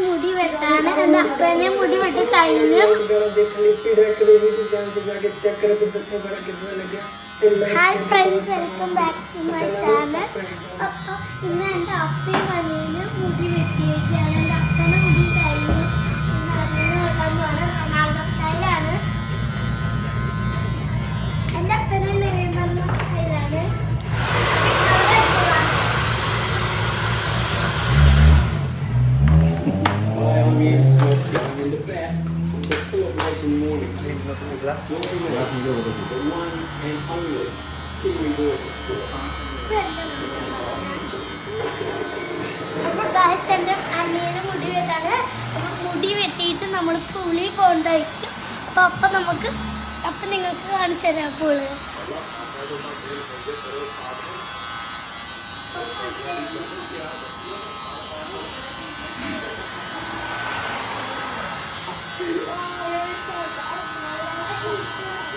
മുടി അപ്പനെ മുടി വെട്ടി hi friends welcome back to my channel അപ്പോൾ ഇന്ന് എന്റെ അപ്പയും അനിയനും in the nice and mornings. Join me, the one and only. അപ്പൊ ഗായ്സ് എന്റെ അനിയന് മുടി വെട്ടാണ് അപ്പൊ മുടി വെട്ടിയിട്ട് നമ്മൾ പുളി പോകണ്ടായിരിക്കും അപ്പൊ അപ്പൊ നമുക്ക് അപ്പൊ നിങ്ങൾക്ക് കാണിച്ചു തരാം പുളി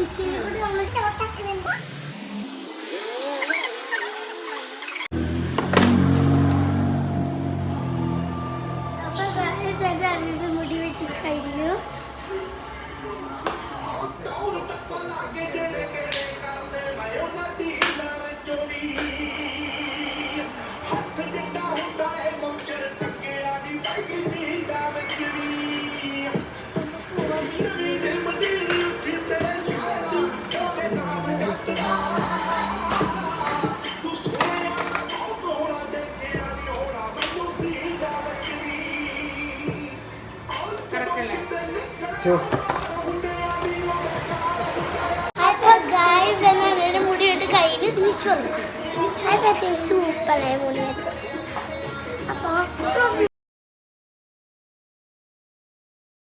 ഇച്ചിരി കൂടി നമ്മൾ ഷോർട്ടാക്കുന്നുണ്ട് സൂപ്പറായി മുടി അപ്പോൾ അപ്പൊ